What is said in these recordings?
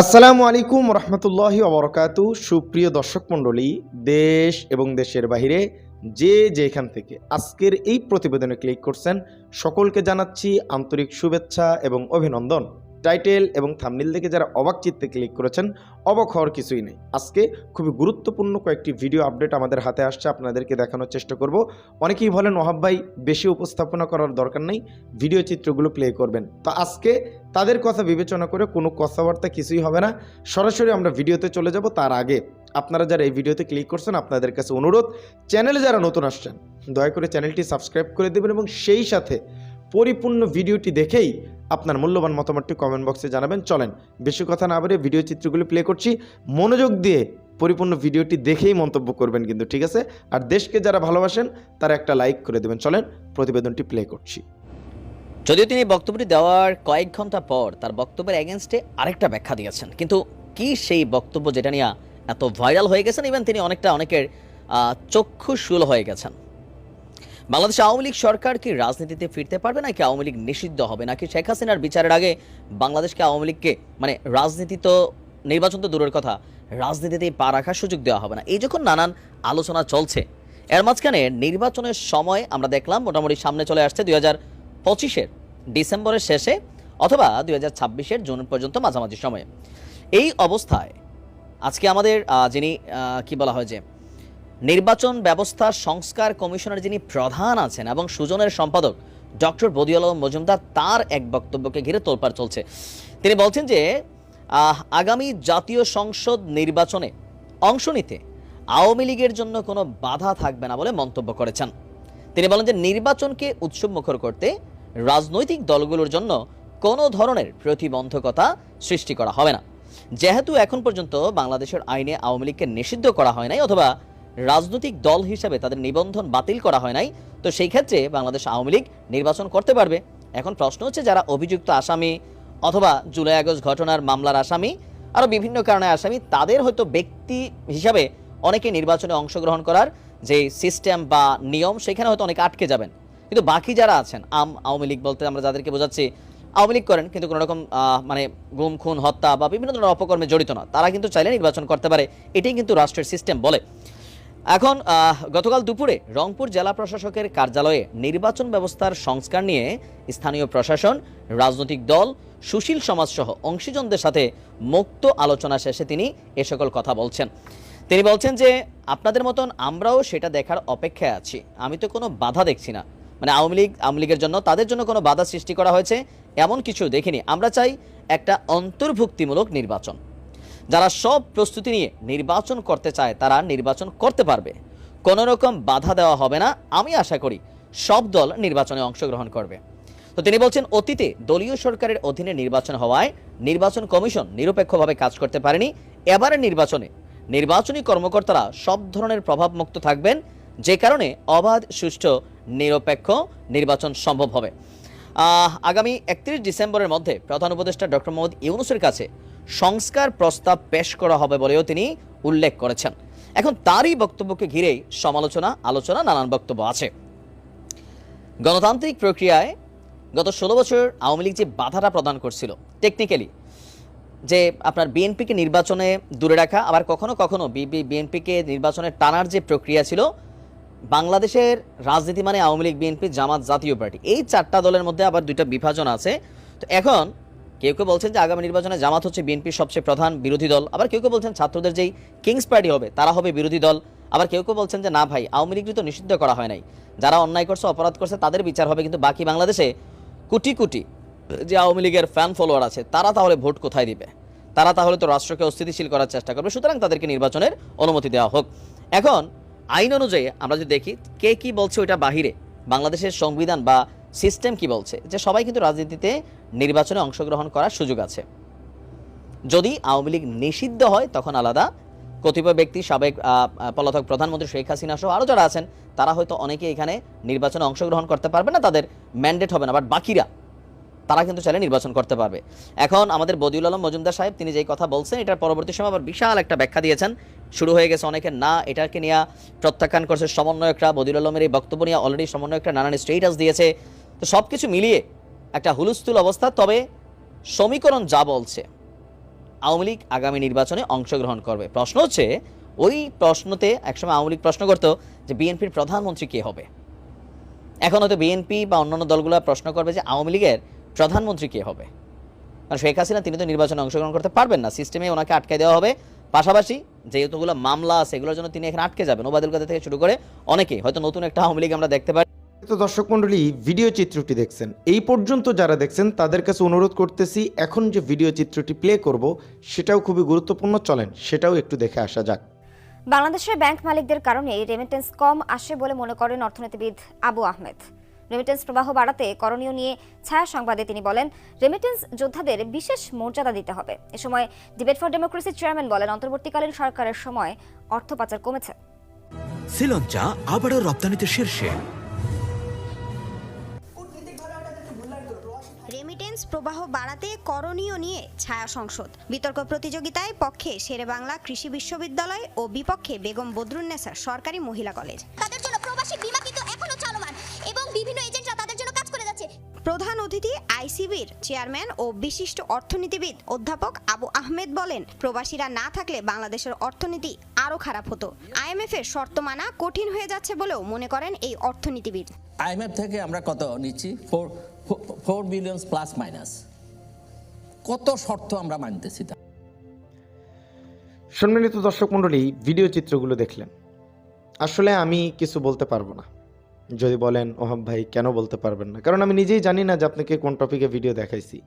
আসসালামু আলাইকুম রহমতুল্লাহ অবরকাতু সুপ্রিয় দর্শক মণ্ডলী, দেশ এবং দেশের বাহিরে যে যেখান থেকে আজকের এই প্রতিবেদনে ক্লিক করছেন, সকলকে জানাচ্ছি আন্তরিক শুভেচ্ছা এবং অভিনন্দন। টাইটেল এবং থামনিল থেকে যারা অবাক চিত্তে ক্লিক করেছেন, অবাক হওয়ার কিছুই নেই। আজকে খুবই গুরুত্বপূর্ণ কয়েকটি ভিডিও আপডেট আমাদের হাতে আসছে, আপনাদেরকে দেখানোর চেষ্টা করব। অনেকেই বলেন, ওহাব ভাই, বেশি উপস্থাপনা করার দরকার নেই, ভিডিও চিত্রগুলো প্লে করবেন। তো আজকে তাদের কথা বিবেচনা করে কোনো কথাবার্তা কিছুই হবে না। সরাসরি আমরা ভিডিওতে চলে যাব। তার আগে আপনারা যারা এই ভিডিওতে ক্লিক করছেন, আপনাদের কাছে অনুরোধ, চ্যানেলে যারা নতুন আসছেন, দয়া করে চ্যানেলটি সাবস্ক্রাইব করে দেবেন এবং সেই সাথে পরিপূর্ণ ভিডিওটি দেখেই আপনার মূল্যবান মতামতটি কমেন্ট বক্সে জানাবেন। চলেন বেশি কথা না বলে ভিডিও চিত্রগুলি প্লে করছি। মনোযোগ দিয়ে পরিপূর্ণ ভিডিওটি দেখেই মন্তব্য করবেন কিন্তু ঠিক আছে? আর দেশকে যারা ভালোবাসেন তারা একটা লাইক করে দেবেন। চলেন প্রতিবেদনটি প্লে করছি। যদিও তিনি বক্তব্যটি দেওয়ার কয়েক ঘণ্টা পর তার বক্তব্যের এগেনস্টে আরেকটা ব্যাখ্যা দিয়েছেন। কিন্তু কি সেই বক্তব্য যেটা নিয়ে এত ভাইরাল হয়ে গেছেন? ইভেন তিনি অনেকটা অনেকের আহ, চক্ষু শুল হয়ে গেছেন। বাংলাদেশ আওয়ামী লীগ সরকার কি রাজনীতিতে ফিরতে পারবে নাকি আওয়ামী লীগ নিষিদ্ধ হবে? নাকি শেখ হাসিনার বিচারের আগে বাংলাদেশকে আওয়ামী লীগকে মানে রাজনীতি তো নির্বাচন তো দূরের কথা রাজনীতিতে পা রাখার সুযোগ দেওয়া হবে না। এই যখন নানান আলোচনা চলছে, এর মাঝখানে নির্বাচনের সময় আমরা দেখলাম মোটামুটি সামনে চলে আসছে দুই হাজার পঁচিশের ডিসেম্বরের শেষে অথবা দুই হাজার ছাব্বিশের জুন পর্যন্ত মাঝামাঝি সময়ে। এই অবস্থায় আজকে আমাদের যিনি কি বলা হয় যে নির্বাচন ব্যবস্থা সংস্কার কমিশনের যিনি প্রধান আছেন এবং সুজনের সম্পাদক, ডক্টর বদিউল আলম মজুমদার, তার এক বক্তব্যকে ঘিরে তোলপাড় চলছে। তিনি বলছেন যে আগামী জাতীয় সংসদ নির্বাচনে অংশ নিতে আওয়ামী লীগের জন্য কোনো বাধা থাকবে না বলে মন্তব্য করেছেন। তিনি বলেন যে, নির্বাচনকে উৎসব মুখর করতে রাজনৈতিক দলগুলোর জন্য কোনো ধরনের প্রতিবন্ধকতা সৃষ্টি করা হবে না। যেহেতু এখন পর্যন্ত বাংলাদেশের আইনে আওয়ামী লীগকে নিষিদ্ধ করা হয় নাই অথবা রাজনৈতিক দল হিসেবে তাদের নিবন্ধন বাতিল করা হয় নাই। তো সেই ক্ষেত্রে বাংলাদেশ আওয়ামী লীগ নির্বাচন করতে পারবে। এখন প্রশ্ন হচ্ছে যারা অভিযুক্ত আসামি অথবা জুলাই আগস্ট ঘটনার মামলার আসামি আরও বিভিন্ন কারণে আসামি তাদের হয়তো ব্যক্তি হিসাবে অনেকে নির্বাচনে অংশগ্রহণ করার যে সিস্টেম বা নিয়ম সেখানে হয়তো অনেকে আটকে যাবেন। কিন্তু বাকি যারা আছেন আম আওয়ামী লীগ বলতে আমরা যাদেরকে বোঝাচ্ছি আওয়ামী লীগ করেন কিন্তু কোনো রকম আহ, মানে গুম খুন হত্যা বা বিভিন্ন ধরনের অপকর্মে জড়িত না তারা কিন্তু চাইলে নির্বাচন করতে পারে। এটাই কিন্তু রাষ্ট্রের সিস্টেম বলে। এখন গতকাল দুপুরে রংপুর জেলা প্রশাসকের কার্যালয়ে নির্বাচন ব্যবস্থার সংস্কার নিয়ে স্থানীয় প্রশাসন, রাজনৈতিক দল, সুশীল সমাজসহ অংশীজনদের সাথে মুক্ত আলোচনা শেষে তিনি এ সকল কথা বলছেন। তিনি বলছেন যে, আপনাদের মতন আমরাও সেটা দেখার অপেক্ষায় আছি। আমি তো কোনো বাধা দেখছি না। মানে আওয়ামী লীগ, আওয়ামী লীগের জন্য তাদের জন্য কোনো বাধা সৃষ্টি করা হয়েছে, এমন কিছু দেখিনি। আমরা চাই একটা অন্তর্ভুক্তিমূলক নির্বাচন। যারা সব প্রস্তুতি নিয়ে নির্বাচন করতে চায়, তারা নির্বাচন করতে পারবে। কোনো রকম বাধা দেওয়া হবে না। আমি আশা করি সব দল নির্বাচনে অংশগ্রহণ করবে। তো তিনি বলছেন, অতীতে দলীয় সরকারের অধীনে নির্বাচন হওয়ায় নির্বাচন কমিশন নিরপেক্ষভাবে কাজ করতে পারেনি। এবারের নির্বাচনে নির্বাচনী কর্মকর্তারা সব ধরনের প্রভাবমুক্ত থাকবেন। যে কারণে অবাধ, সুষ্ঠু, নিরপেক্ষ নির্বাচন সম্ভব হবে। আগামী একত্রিশ ডিসেম্বরের মধ্যে প্রধান উপদেষ্টা ডক্টর মোহাম্মদ ইউনুসের কাছে সংস্কার প্রস্তাব পেশ করা হবে বলেও তিনি উল্লেখ করেছেন। এখন তারই বক্তব্যকে ঘিরেই সমালোচনা, আলোচনা, নানান বক্তব্য আছে। গণতান্ত্রিক প্রক্রিয়ায় গত ষোলো বছর আওয়ামী লীগ যে বাধাটা প্রদান করছিল টেকনিক্যালি যে আপনার বিএনপিকে নির্বাচনে দূরে রাখা, আবার কখনো কখনো বিএনপিকে নির্বাচনে টানার যে প্রক্রিয়া ছিল বাংলাদেশের রাজনীতি মানে আওয়ামী লীগ, বিএনপি, জামাত জাতীয় পার্টি। এই চারটা দলের মধ্যে আবার দুইটা বিভাজন আছে। তো এখন কেউ কেউ বলছেন যে আগামী নির্বাচনে জামাত হচ্ছে বিএনপির সবচেয়ে প্রধান বিরোধী দল। আবার কেউ কেউ বলছেন ছাত্রদের যেই কিংস পার্টি হবে, তারা হবে বিরোধী দল। আবার কেউ কেউ বলছেন যে না ভাই, আওয়ামী লীগ তো নিষিদ্ধ করা হয় নাই। যারা অন্যায় করছে, অপরাধ করছে, তাদের বিচার হবে। কিন্তু বাকি বাংলাদেশে কোটি কোটি যে আওয়ামী লীগের ফ্যান ফলোয়ার আছে, তারা তাহলে ভোট কোথায় দিবে? তারা তাহলে তো রাষ্ট্রকে অস্থিতিশীল করার চেষ্টা করবে। সুতরাং তাদেরকে নির্বাচনের অনুমতি দেওয়া হোক। এখন আইন অনুযায়ী আমরা যদি দেখি, কে কি বলছে ওইটা বাহিরে? বাংলাদেশের সংবিধান বা সিস্টেম কি বলছে? যে সবাই কিন্তু রাজনীতিতে নির্বাচনে অংশগ্রহণ করার সুযোগ আছে। যদি আওয়ামী লীগ নিষিদ্ধ হয়, তখন আলাদা। কতিপয় ব্যক্তি, সাবেক পলাতক প্রধানমন্ত্রী শেখ হাসিনা সহ আরও যারা আছেন, তারা হয়তো অনেকে এখানে নির্বাচনে অংশগ্রহণ করতে পারবে না, তাদের ম্যান্ডেট হবে না। বাট বাকিরা তারা কিন্তু চাইলে নির্বাচন করতে পারবে। এখন আমাদের বদিউল আলম মজুমদার সাহেব, তিনি যেই কথা বলছেন, এটার পরবর্তী সময় আবার বিশাল একটা ব্যাখ্যা দিয়েছেন। শুরু হয়ে গেছে অনেকে না, এটাকে নিয়ে প্রত্যাখ্যান করছে সমন্বয়করা, বদিউল আলমের এই বক্তব্য নিয়ে অলরেডি সমন্বয়করা নানান স্টেটাস দিয়েছে। তো সব কিছু মিলিয়ে একটা হুলস্থুল অবস্থা, তবে সমীকরণ যা বলছে, আওয়ামী লীগ আগামী নির্বাচনে অংশগ্রহণ করবে। প্রশ্ন হচ্ছে, ওই প্রশ্নতে একসময় আওয়ামী লীগ প্রশ্ন করতো যে বিএনপির প্রধানমন্ত্রী কে হবে? এখন হয়তো বিএনপি বা অন্যান্য দলগুলো প্রশ্ন করবে যে আওয়ামী লীগের প্রধানমন্ত্রী কে হবে? কারণ শেখ হাসিনা তিনি তো নির্বাচনে অংশগ্রহণ করতে পারবেন না। সিস্টেমে ওনাকে আটকে দেওয়া হবে। পাশাপাশি যেহেতুগুলো মামলা আছে এগুলোর জন্য তিনি এখানে আটকে যাবেন। ওবায়দুল কাদের থেকে শুরু করে অনেকেই হয়তো নতুন একটা আওয়ামী লীগ আমরা দেখতে পারি তো দর্শক মণ্ডলী ভিডিও চিত্রটি দেখছেন। এই পর্যন্ত যারা দেখছেন তাদের কাছে অনুরোধ করতেছি এখন যে ভিডিও চিত্রটি প্লে করব সেটাও খুবই গুরুত্বপূর্ণ। চলেন সেটাও একটু দেখে আসা যাক। বাংলাদেশের ব্যাংক মালিকদের কারণে রেমিটেন্স কম আসে বলে মনে করেন অর্থনীতিবিদ আবু আহমেদ। রেমিটেন্স প্রবাহ বাড়াতে করণীয় নিয়ে ছায়া সংবাদে তিনি বলেন রেমিটেন্স যোদ্ধাদের বিশেষ মর্যাদা দিতে হবে। এ সময় ডিবেট ফর ডেমোক্রেসির চেয়ারম্যান বলেন অন্তর্বর্তীকালীন সরকারের সময় অর্থ পাচার কমেছে। শ্রীলঙ্কা আবারও রপ্তানিতে শীর্ষে। রেমিটেন্স প্রবাহ বাড়াতে করণীয় নিয়ে ছায়া সংসদ। বিতর্ক প্রতিযোগিতায় পক্ষে শেরেবাংলা কৃষি বিশ্ববিদ্যালয় ও বিপক্ষে বেগম বদরুন্নেসার সরকারি মহিলা কলেজ। তাদের জন্য প্রবাসী বিমা বিভিন্ন এজেন্টরা তাদের জন্য কাজ করে যাচ্ছে। প্রধান অতিথি আইসিবির চেয়ারম্যান ও বিশিষ্ট অর্থনীতিবিদ অধ্যাপক আবু আহমেদ বলেন প্রবাসীরা না থাকলে বাংলাদেশের অর্থনীতি আরও খারাপ হতো। আইএমএফ এর শর্ত মানা কঠিন হয়ে যাচ্ছে বলেও মনে করেন এই অর্থনীতিবিদ। আইএমএফ থেকে আমরা কত নিচ্ছি? Four four billion plus minus. কত শর্ত আমরা মানতেছি তা? সম্মানিত দর্শক মণ্ডলী ভিডিও চিত্রগুলো দেখলেন। আসলে আমি কিছু বলতে পারব না। যদি বলেন ওহাব ভাই, কেন বলতে পারবেন না? কারণ আমি নিজেই জানি না যে আপনাকে কোন টপিকে ভিডিও দেখাইছি।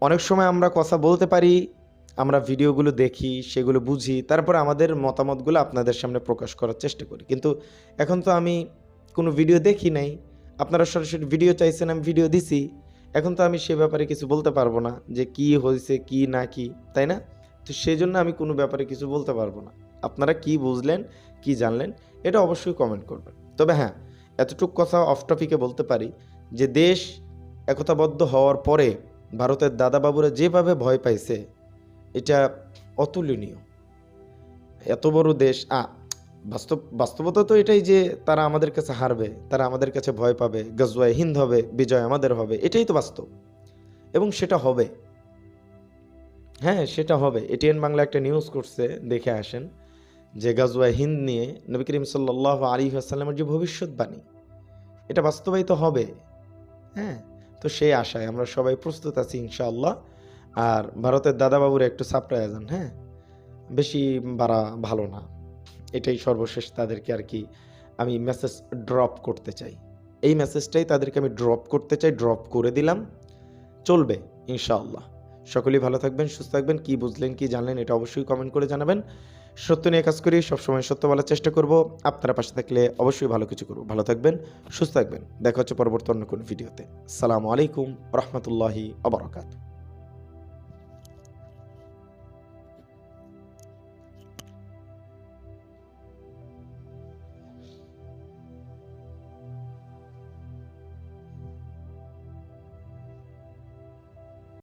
অনেক সময় আমরা কথা বলতে পারি, আমরা ভিডিওগুলো দেখি, সেগুলো বুঝি, তারপর আমাদের মতামতগুলো আপনাদের সামনে প্রকাশ করার চেষ্টা করি। কিন্তু এখন তো আমি কোনো ভিডিও দেখি নাই। আপনারা সরাসরি ভিডিও চাইছেন, আমি ভিডিও দিছি। এখন তো আমি সে ব্যাপারে কিছু বলতে পারব না যে কি হয়েছে কি না কি, তাই না? তো সেই জন্য আমি কোনো ব্যাপারে কিছু বলতে পারব না। আপনারা কি বুঝলেন, কি জানলেন, এটা অবশ্যই কমেন্ট করবেন। তবে হ্যাঁ এতটুকু কথা অফ টপিকে বলতে পারি যে দেশ একতাবদ্ধ হওয়ার পরে ভারতের দাদাবাবুরা যেভাবে ভয় পাইছে, এটা অতুলনীয়। এত বড় দেশ, আ, বাস্তব, বাস্তবতা তো এটাই যে তারা আমাদের কাছে হারবে, তারা আমাদের কাছে ভয় পাবে, গজওয়ায় হিন্দ হবে, বিজয় আমাদের হবে, এটাই তো বাস্তব। এবং সেটা হবে। হ্যাঁ সেটা হবে। এটিএন বাংলা একটা নিউজ করছে, দেখে আসেন। যে গাজওয়া হিন্দ নিয়ে নবী করিম সাল্লাহ আলী আসাল্লামের যে ভবিষ্যৎবাণী, এটা বাস্তবায়িত হবে। হ্যাঁ তো সেই আশায় আমরা সবাই প্রস্তুত আছি ইনশাআল্লাহ। আর ভারতের দাদাবাবুর একটু সারপ্রাইজ হ্যাঁ? বেশি বাড়া ভালো না। এটাই সর্বশেষ তাদেরকে আর কি আমি মেসেজ ড্রপ করতে চাই। এই মেসেজটাই তাদেরকে আমি ড্রপ করতে চাই ড্রপ করে দিলাম। চলবে ইনশাআল্লাহ। সকলেই ভালো থাকবেন, সুস্থ থাকবেন, কি বুঝলেন, কি জানলেন, এটা অবশ্যই কমেন্ট করে জানাবেন। সত্য নিয়ে কাজ করি, সবসময় সত্য বলার চেষ্টা করব। আপনারা পাশে থাকলে অবশ্যই ভালো কিছু করব। ভালো থাকবেন, সুস্থ থাকবেন। দেখা হচ্ছে পরবর্তী অন্য কোনো ভিডিওতে। সালামু আলাইকুম, রহমতুল্লাহি আবরকাত